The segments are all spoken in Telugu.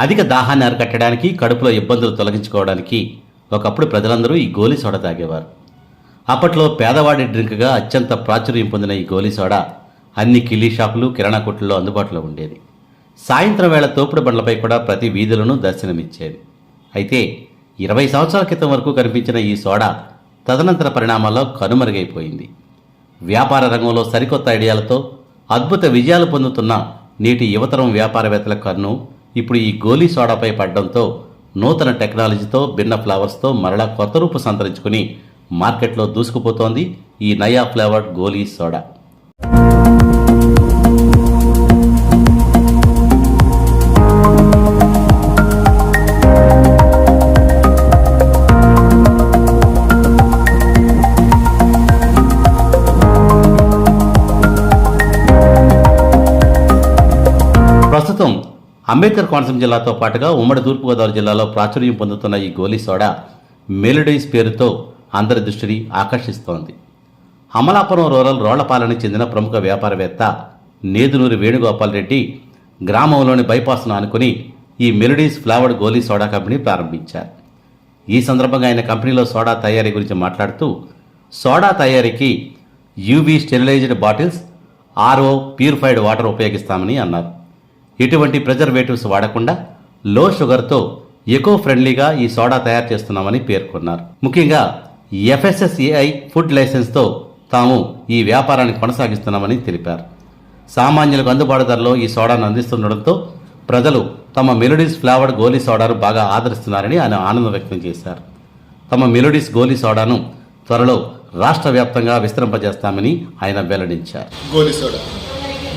అధిక దాహాన్ని అరికట్టడానికి కడుపులో ఇబ్బందులు తొలగించుకోవడానికి ఒకప్పుడు ప్రజలందరూ ఈ గోలీ సోడా తాగేవారు. అప్పట్లో పేదవాడి డ్రింక్గా అత్యంత ప్రాచుర్యం పొందిన ఈ గోలీ సోడా అన్ని కిల్లీ షాపులు కిరాణా కొట్లలో అందుబాటులో ఉండేది. సాయంత్రం వేళ తోపుడు బండ్లపై కూడా ప్రతి వీధులను దర్శనమిచ్చేది. అయితే ఇరవై సంవత్సరాల క్రితం వరకు కనిపించిన ఈ సోడా తదనంతర పరిణామాల్లో కనుమరుగైపోయింది. వ్యాపార రంగంలో సరికొత్త ఐడియాలతో అద్భుత విజయాలు పొందుతున్న నేటి యువతరం వ్యాపారవేత్తల కన్ను ఇప్పుడు ఈ గోలీ సోడాపై పడడంతో నూతన టెక్నాలజీతో భిన్న ఫ్లేవర్స్తో మరలా కొత్త రూపు సంతరించుకుని మార్కెట్లో దూసుకుపోతోంది ఈ నయా ఫ్లేవర్డ్ గోలీ సోడా. ప్రస్తుతం అంబేద్కర్ కోనసీమ జిల్లాతో పాటుగా ఉమ్మడి తూర్పుగోదావరి జిల్లాలో ప్రాచుర్యం పొందుతున్న ఈ గోలీ సోడా మెలోడీస్ పేరుతో అందరి దృష్టిని ఆకర్షిస్తోంది. అమలాపురం రూరల్ రోళ్ళపాలెనికి చెందిన ప్రముఖ వ్యాపారవేత్త నేదునూరి వేణుగోపాల్ రెడ్డి గ్రామంలోని బైపాస్ను ఆనుకుని ఈ మెలోడీస్ ఫ్లావర్డ్ గోలీ సోడా కంపెనీ ప్రారంభించారు. ఈ సందర్భంగా ఆయన కంపెనీలో సోడా తయారీ గురించి మాట్లాడుతూ సోడా తయారీకి UV sterilised bottles RO purified water ఉపయోగిస్తామని అన్నారు. ఎటువంటి ప్రిజర్వేటివ్స్ వాడకుండా లో షుగర్తో ఎకో ఫ్రెండ్లీగా ఈ సోడా తయారు చేస్తున్నామని పేర్కొన్నారు. ముఖ్యంగా ఎఫ్ఎస్ఎస్ఏఐ ఫుడ్ లైసెన్స్తో తాము ఈ వ్యాపారాన్ని కొనసాగిస్తున్నామని తెలిపారు. సామాన్యులకు అందుబాటు ధరలో ఈ సోడాను అందిస్తుండడంతో ప్రజలు తమ మెలోడీస్ ఫ్లేవర్డ్ గోలీ సోడాను బాగా ఆదరిస్తున్నారని ఆయన ఆనందం వ్యక్తం చేశారు. తమ మెలోడీస్ గోలీ సోడాను త్వరలో రాష్ట్ర వ్యాప్తంగా విస్తరింపజేస్తామని ఆయన వెల్లడించారు. గోలీ సోడా.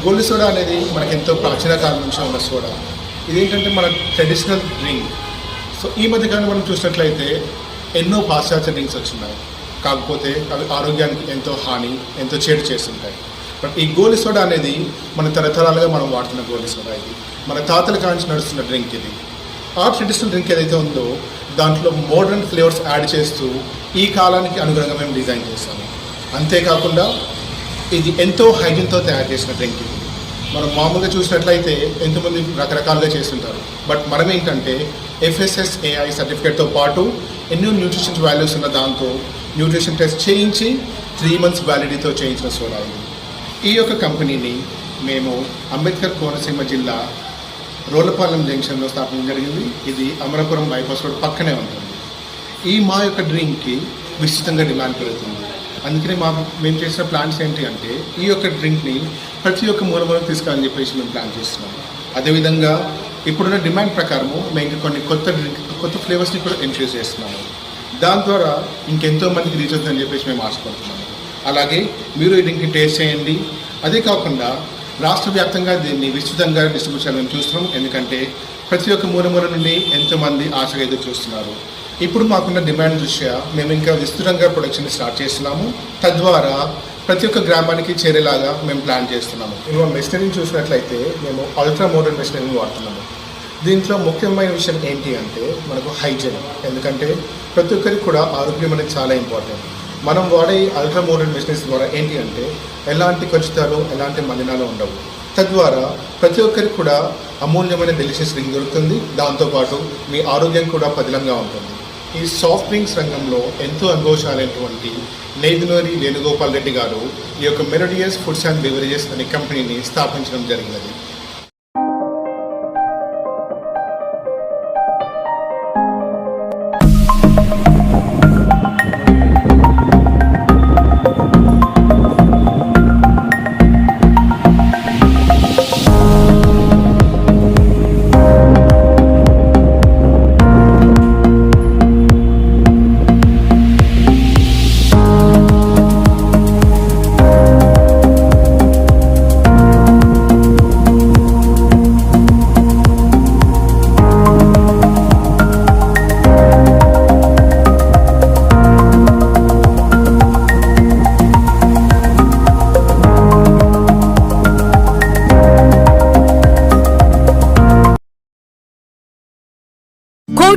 గోల్డ్ సోడా అనేది మనకి ఎంతో ప్రాచీన కాలం నుంచి ఉన్న సోడా. ఇదేంటంటే మన ట్రెడిషనల్ డ్రింక్ సో ఈ మధ్య కాలం మనం చూసినట్లయితే ఎన్నో పాశ్చాత్య డ్రింక్స్ వచ్చినాయి కాకపోతే అవి ఆరోగ్యానికి ఎంతో హాని ఎంతో చేడు చేస్తుంటాయి. బట్ ఈ గోలి సోడా అనేది మన తరతరాలుగా మనం వాడుతున్న గోలి సోడా ఇది. మన తాతల కాంచి నడుస్తున్న డ్రింక్ ఇది. ఆ ట్రెడిషనల్ డ్రింక్ ఏదైతే ఉందో దాంట్లో మోడర్న్ ఫ్లేవర్స్ యాడ్ చేస్తూ ఈ కాలానికి అనుగుణంగా మేము డిజైన్ చేస్తాము. అంతేకాకుండా ఇది ఎంతో హైజీన్తో తయారు చేసిన డ్రింక్ ఇది. మనం మామూలుగా చూసినట్లయితే ఎంతోమంది రకరకాలుగా చేస్తుంటారు. బట్ మనం ఏంటంటే ఎఫ్ఎస్ఎస్ఏఐ సర్టిఫికేట్తో పాటు ఎన్నో న్యూట్రిషన్ వాల్యూస్ ఉన్న దాంతో న్యూట్రిషన్ టెస్ట్ చేయించి త్రీ మంత్స్ వ్యాలిడీతో చేయించిన సోడా ఇది. ఈ యొక్క కంపెనీని మేము అంబేద్కర్ కోనసీమ జిల్లా రోలపాలెం జంక్షన్లో స్థాపించడం జరిగింది. ఇది అమరాపురం బైపాస్ రోడ్ పక్కనే ఉంటుంది. ఈ మా యొక్క డ్రింక్కి విస్తృతంగా డిమాండ్ పెరుగుతుంది. అందుకనే మా మేము చేసిన ప్లాన్స్ ఏంటి అంటే ఈ యొక్క డ్రింక్ని ప్రతి ఒక్క మూలమూలకు తీసుకురాని చెప్పేసి మేము ప్లాన్ చేస్తున్నాము అదేవిధంగా ఇప్పుడున్న డిమాండ్ ప్రకారము మేము కొన్ని కొత్త డ్రింక్ కొత్త ఫ్లేవర్స్ని కూడా ఇంట్రడ్యూస్ చేస్తున్నాము. దాని ద్వారా ఇంకెంతో మందికి రీచ్ అవుతుందని చెప్పేసి మేము ఆశపడుతున్నాము. అలాగే మీరు ఈ డ్రింక్ని టేస్ట్ చేయండి. అదే కాకుండా రాష్ట్ర వ్యాప్తంగా దీన్ని విస్తృతంగా డిస్ట్రిబ్యూట్ చేయాలని మేము చూస్తున్నాం ఎందుకంటే ప్రతి ఒక్క మూలమూల నుండి ఎంతోమంది ఆశగా ఎదురు చూస్తున్నారు. ఇప్పుడు మాకున్న డిమాండ్ దృష్ట్యా మేము ఇంకా విస్తృతంగా ప్రొడక్షన్ స్టార్ట్ చేస్తున్నాము. తద్వారా ప్రతి ఒక్క గ్రామానికి చేరేలాగా మేము ప్లాన్ చేస్తున్నాము. ఇంకా మెషినరీని చూసినట్లయితే మేము అల్ట్రా మోడర్న్ మెషినరీని వాడుతున్నాము. దీంట్లో ముఖ్యమైన విషయం ఏంటి అంటే మనకు హైజీన్. ఎందుకంటే ప్రతి ఒక్కరికి కూడా ఆరోగ్యం అనేది చాలా ఇంపార్టెంట్ మనం వాడే అల్ట్రా మోడర్న్ మెషినరీస్ ద్వారా ఏంటి అంటే ఎలాంటి ఖచ్చితాలు ఎలాంటి మలినాలు ఉండవు. తద్వారా ప్రతి ఒక్కరికి కూడా అమూల్యమైన డెలిషియస్ డ్రింక్ దొరుకుతుంది. దాంతోపాటు మీ ఆరోగ్యం కూడా పదిలంగా ఉంటుంది. ఈ సాఫ్ట్ డ్రింక్స్ రంగంలో ఎంతో అనుభవించాలైనటువంటి నేదునూరి వేణుగోపాల్ రెడ్డి గారు ఈ యొక్క మెరడియస్ ఫుడ్స్ అండ్ బెవరేజెస్ అనే కంపెనీని స్థాపించడం జరిగినది.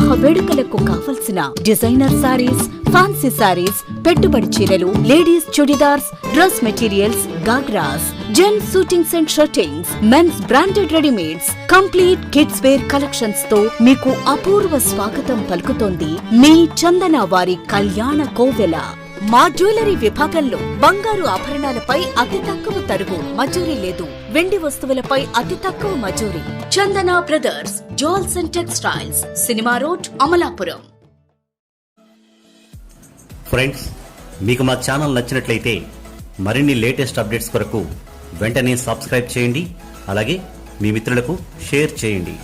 వివాహ వేడుకలకు కావలసిన డిజైనర్ సారీస్ ఫ్యాన్సీ సారీస్ పెట్టుబడి చీరలు ladies churidars dress materials ghagras gents suitings and shirtings men's branded readymades complete kids wear కలెక్షన్స్తో మీకు అపూర్వ స్వాగతం పలుకుతోంది మీ చందన వారి కళ్యాణ కోవెల. మా జ్యువెలరీ విభాగంలో బంగారు ఆభరణాలపై అతి తక్కువ తరుగు మజూరీ లేదు. వెండి వస్తువులపై అతి తక్కువ మజూరీ. Chandana brothers jewels and textiles cinema road Amalapuram. Friends మీకు మా ఛానల్ నచ్చినట్లయితే మరిన్ని లేటెస్ట్ అప్డేట్స్ కొరకు వెంటనే సబ్స్క్రైబ్ చేయండి. అలాగే మీ మిత్రులకు షేర్ చేయండి.